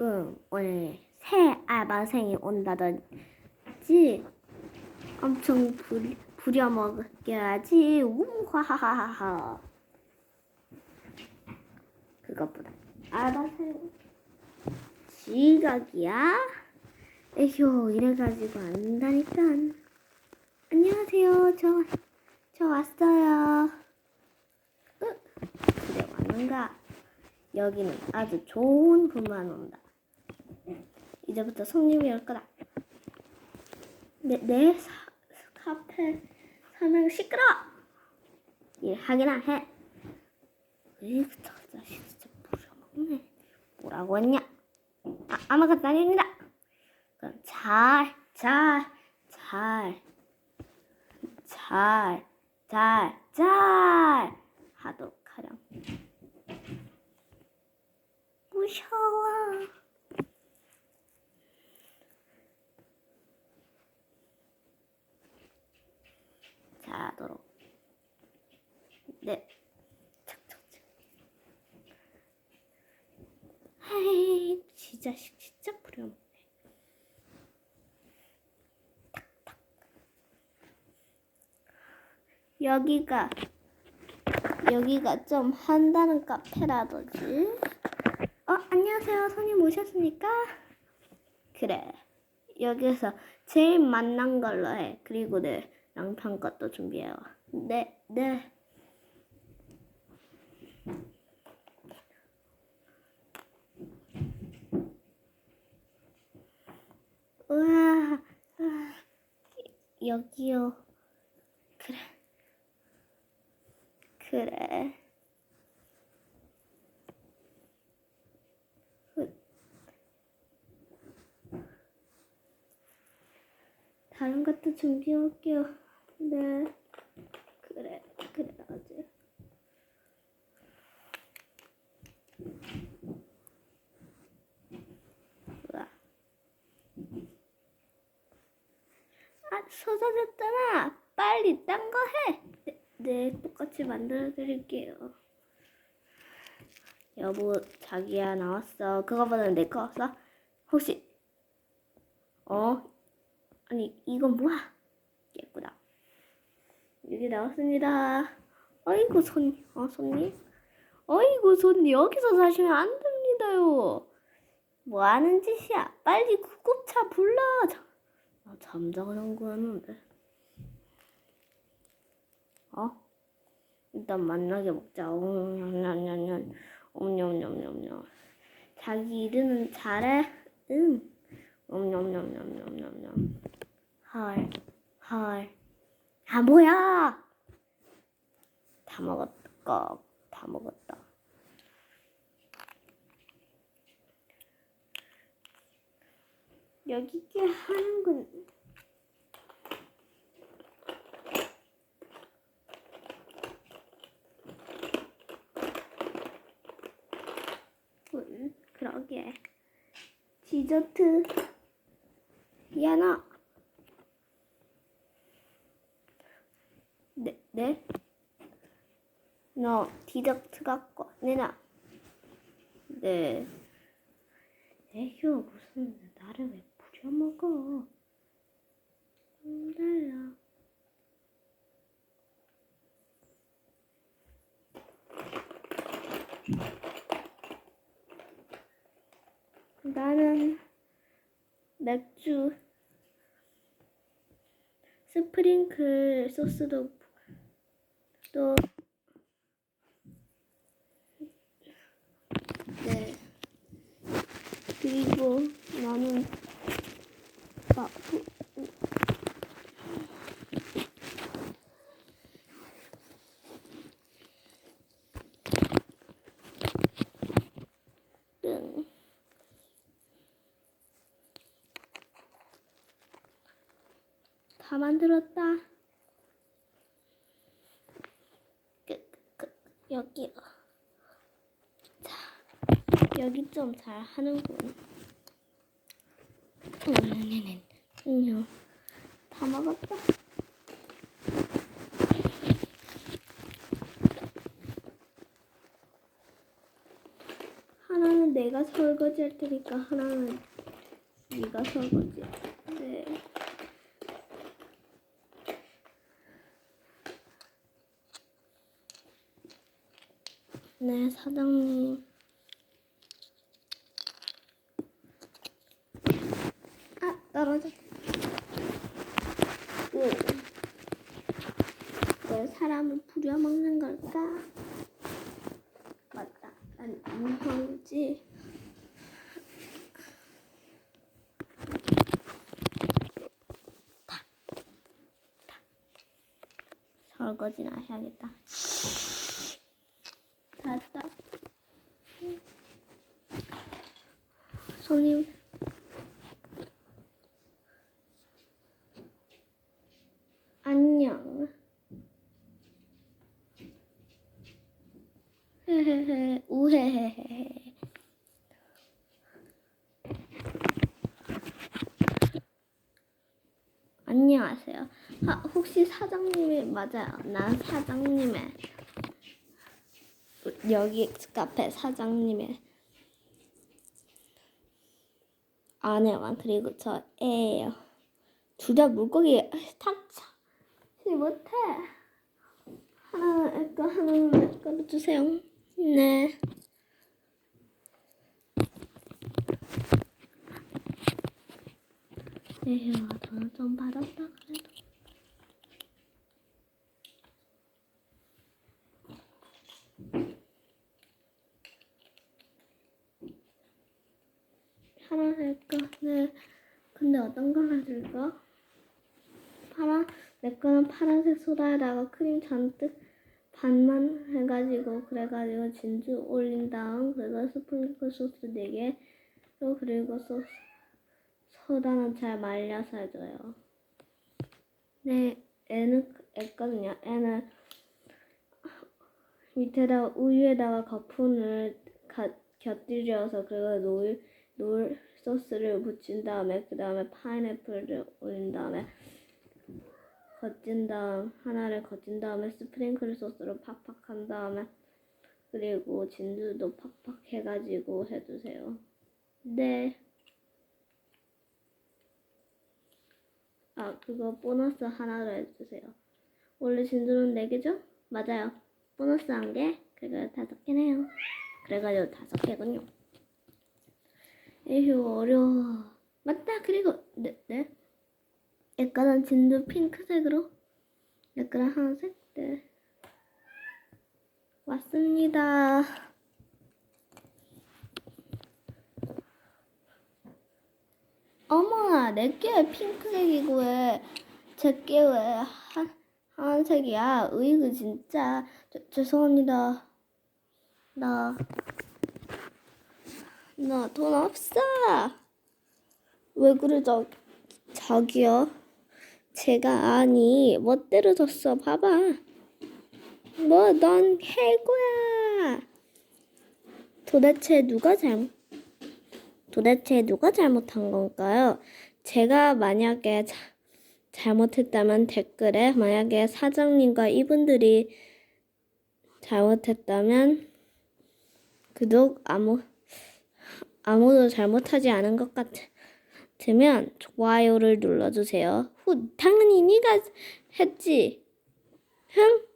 응, 오늘 새 알바생이 온다든지 엄청 부리, 부려먹여야지. 우하하하하. 그것보다 알바생 지각이야? 에휴 이래가지고 안 된다니까. 안녕하세요. 저, 저 왔어요. 으, 그래 왔는가? 여기는 아주 좋은 분만 온다 이제부터 손님이 올 거다. 내, 내 사, 카페 사장 시끄러! 일하기나 해. 저 자식 진짜 부려먹네. 뭐라고 했냐? 아, 아무것도 아닙니다. 그럼 잘, 잘, 잘, 잘, 잘, 잘 하도록 하렴. 무서워. 잘 하도록. 네. 지 자식 진짜 부려먹네. 여기가 여기가 좀 한다는 카페라든지 어 안녕하세요 손님 오셨습니까? 그래 여기서 제일 만난 걸로 해 그리고 내 양평 것도 준비해와 네네 우와 아, 여기요 그래 그래. 훗. 다른 것도 준비해 올게요. 네. 그래, 그래, 어제. 우와. 아, 쏟아졌잖아. 빨리 딴 거 해. 네, 네, 똑같이 만들어 드릴게요. 여보, 자기야 나왔어. 그거보다는 내거 왔어? 혹시 어? 아니, 이건 뭐야? 예쁘다. 여기 나왔습니다. 어이구, 손, 어, 손님? 어이구, 손님, 여기서 사시면 안 됩니다요. 뭐 하는 짓이야? 빨리 구급차 불러. 자, 나 잠자는 거였는데. 어? 일단 만나게 먹자. 옴냠냠냠냠. 옴냠냠냠냠. 자기 일은 잘해? 응. 옴냠냠냠냠냠냠. 헐. 헐. 아, 뭐야! 다 먹었다. 다 먹었다. 여기 꽤 하는군. 음, 그러게. 디저트. 야나. 네, 네? 너 디저트 갖고 와. 내놔. 네. 에휴, 무슨 나를 왜 부려먹어. 안 달라. 나는 맥주 스프링클 소스도 또 네. 그리고 나는 아, 후, 응. 다 만들었다. 끝, 끝, 여기요. 자, 여기 좀 잘 하는군. 음, 음, 다 먹었다. 하나는 내 내가 설거지 할 테니까 하나는 네가 설거지. 네. 네, 사장님. 아, 떨어졌. 왜? 왜 사람을 부려먹는 걸까? 맞다. 난 인형이지. 설거지나 해야겠다. 손님. 안녕. 헤헤헤, 우헤헤헤. 안녕하세요. 아, 혹시 사장님이 맞아요? 난 사장님의 여기 카페 사장님의 아내와 그리고 저 애예요. 둘 다 물고기 탁 치 못해. 애거 하나는 내 거로 주세요. 네. 에휴, 돈을 좀 받았다 그래도. 하나 할까? 네. 근데 어떤 걸 해줄까? 거는 파란색 소다에다가 크림 잔뜩 반만 해가지고 그래가지고 진주 올린 다음 그리고 스프링클 소스 4개 그리고 소스 소다는 잘 말려서 해줘요. 네, 애는 애거든요. 애는 밑에다가 우유에다가 거품을 가, 곁들여서 그리고 노을 노을 소스를 붙인 다음에 그 다음에 파인애플을 올린 다음에 거친 다음 하나를 거친 다음에 스프링클 소스로 팍팍 한 다음에 그리고 진주도 팍팍 해가지고 해주세요. 네. 아 그거 보너스 하나로 해주세요. 원래 진주는 4개죠? 맞아요. 보너스 한 개, 그리고 다섯 개네요. 그래가지고 다섯 개군요. 에휴 어려워. 맞다 그리고 네 네. 약간은 진주 핑크색으로 약간은 하얀색 네. 왔습니다. 어머나 내게 핑크색이고 왜 제게 왜 하, 하얀색이야? 으이그 진짜 저, 죄송합니다. 나 나 돈 없어. 왜 그러죠? 저기요. 제가 아니 멋대로 줬어. 봐봐. 뭐 넌 해고야. 도대체 누가 잘못 도대체 누가 잘못한 건가요? 제가 만약에 자, 잘못했다면 댓글에 만약에 사장님과 이분들이 잘못했다면 구독 아무 아무도 잘못하지 않은 것 같으면 좋아요를 눌러주세요. 후 당연히 네가 했지. 흥?